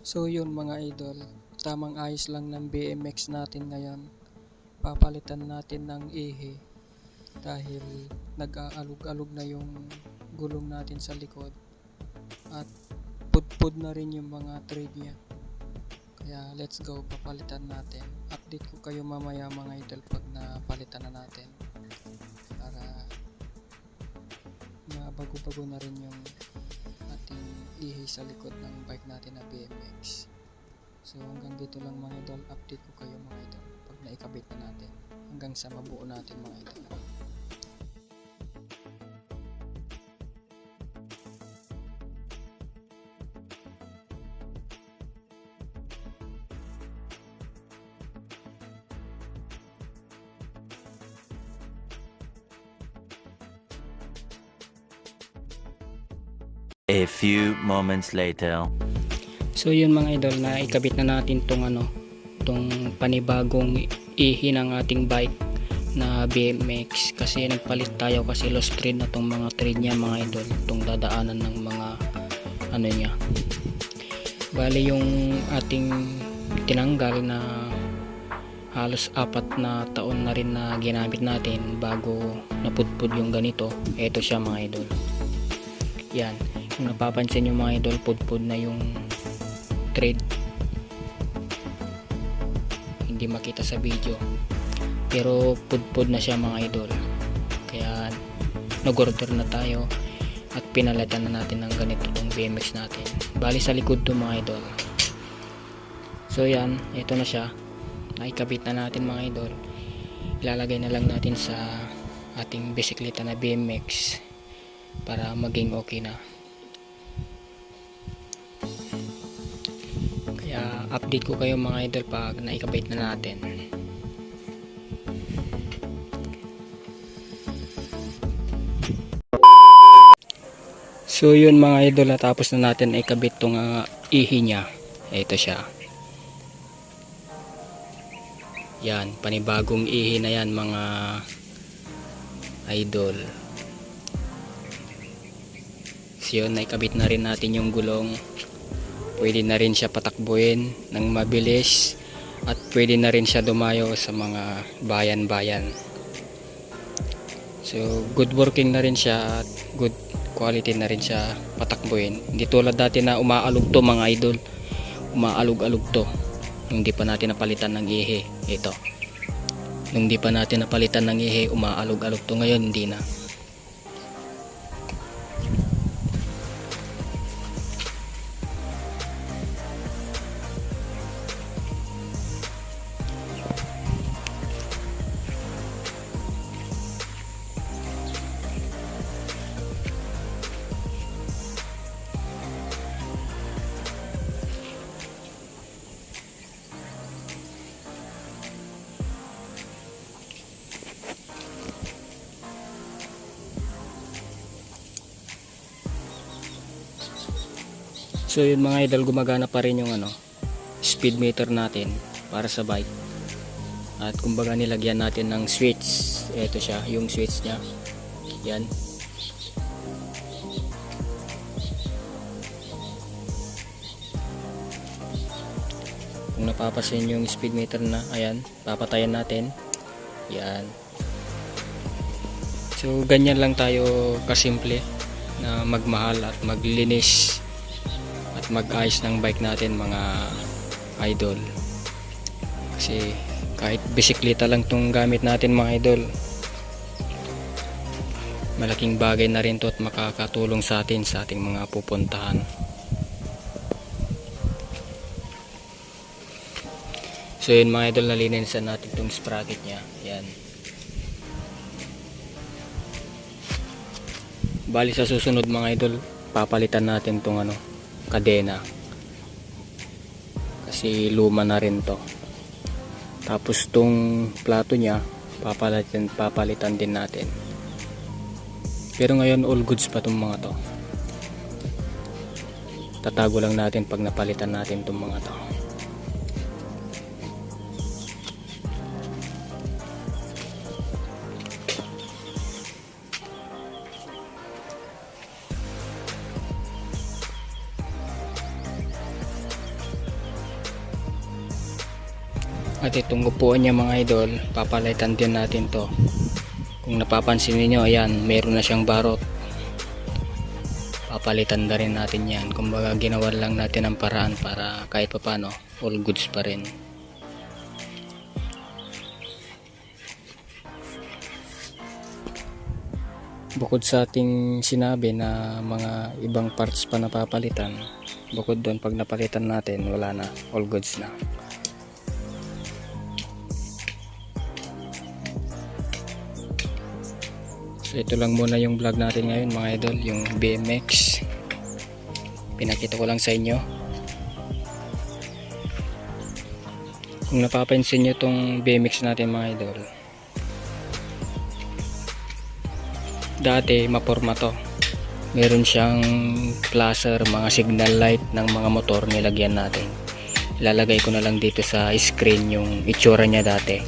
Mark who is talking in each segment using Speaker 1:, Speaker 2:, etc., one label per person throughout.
Speaker 1: So yun mga idol, tamang ayos lang ng BMX natin ngayon. Papalitan natin ng ehe dahil nag-aalog-alog na yung gulong natin sa likod at pudpud na rin yung mga thread niya. Kaya let's go, papalitan natin. Update ko kayo mamaya mga idol pag napalitan na natin para mabago-bago na rin yung ihi sa likod ng bike natin na BMX. So hanggang dito lang mga idol, update ko kayo mga idol pag naikabit na natin hanggang sa mabuo natin mga idol.
Speaker 2: A few moments later.
Speaker 1: So yun mga idol na ikabit na natin tong ano tong panibagong ihi ng ating bike na BMX kasi nagpalit tayo kasi lost thread na tong mga thread niya mga idol tong dadaanan ng mga ano niya. Bali yung ating tinanggal na halos apat na taon na rin na ginamit natin bago napudpud yung ganito eto siya mga idol. Yan kung napapansin yung mga idol pudpud na yung thread hindi makita sa video. Pero pudpud na siya mga idol. Kaya nag-order na tayo at pinalitan na natin ng ganito tong BMX natin. Bali sa likod to mga idol. So yan. Ito na siya. Naikabit na natin mga idol. Ilalagay na lang natin sa ating bisikleta na BMX para maging okay na update ko kayo mga idol pag naikabit na natin. So yun mga idol tapos na natin ikabit tong uh, ihi niya. Ito siya. Yan, panibagong ihi na yan mga idol. So yun, naikabit na rin natin yung gulong pwede na rin siya patakbuhin ng mabilis at pwede na rin siya dumayo sa mga bayan-bayan. So good working na rin siya at good quality na rin siya patakbuhin. Hindi tulad dati na umaalog to mga idol. Umaalog-alog to. Nung pa natin napalitan ng ihe ito. Nung di pa natin napalitan ng ihe umaalog-alog to. Ngayon hindi na So yun mga idol gumagana pa rin yung ano speed meter natin para sa bike. At kumbaga nilagyan natin ng switch. Ito siya, yung switch niya. Yan. Kung napapasin yung speed meter na, ayan, papatayan natin. Yan. So ganyan lang tayo kasimple na magmahal at maglinis mag-ayos ng bike natin mga idol. Kasi kahit bisikleta lang tong gamit natin mga idol malaking bagay na rin to at makakatulong sa atin sa ating mga pupuntahan. So yun mga idol nalinisan natin tong sprocket nya yan. Bali sa susunod mga idol papalitan natin tong ano kadena. Kasi luma na rin to. Tapos tong plato nya papalitan, papalitan din natin. Pero ngayon all goods pa tong mga to. Tatago lang natin pag napalitan natin tong mga to At itong upuan niya mga idol, papalitan din natin to. Kung napapansin niyo ayan, meron na siyang barot. Papalitan na rin natin yan. Kumbaga ginawa lang natin ang paraan para kahit papano, all goods pa rin. Bukod sa ating sinabi na mga ibang parts pa napapalitan, bukod doon pag napalitan natin, wala na, all goods na. So ito lang muna yung vlog natin ngayon mga idol, yung BMX. Pinakita ko lang sa inyo. Kung napapansin nyo tong BMX natin mga idol. Dati maporma to. Meron siyang placer, mga signal light ng mga motor nilagyan natin. Ilalagay ko na lang dito sa screen yung itsura niya dati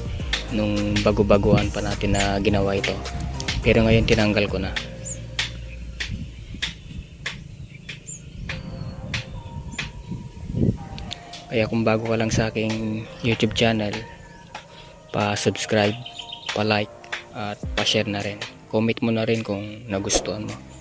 Speaker 1: nung bago-baguhan pa natin na ginawa ito. Pero ngayon tinanggal ko na. Kaya kung bago ka lang sa aking YouTube channel, pa-subscribe, pa-like, at pa-share na rin. Comment mo na rin kung nagustuhan mo.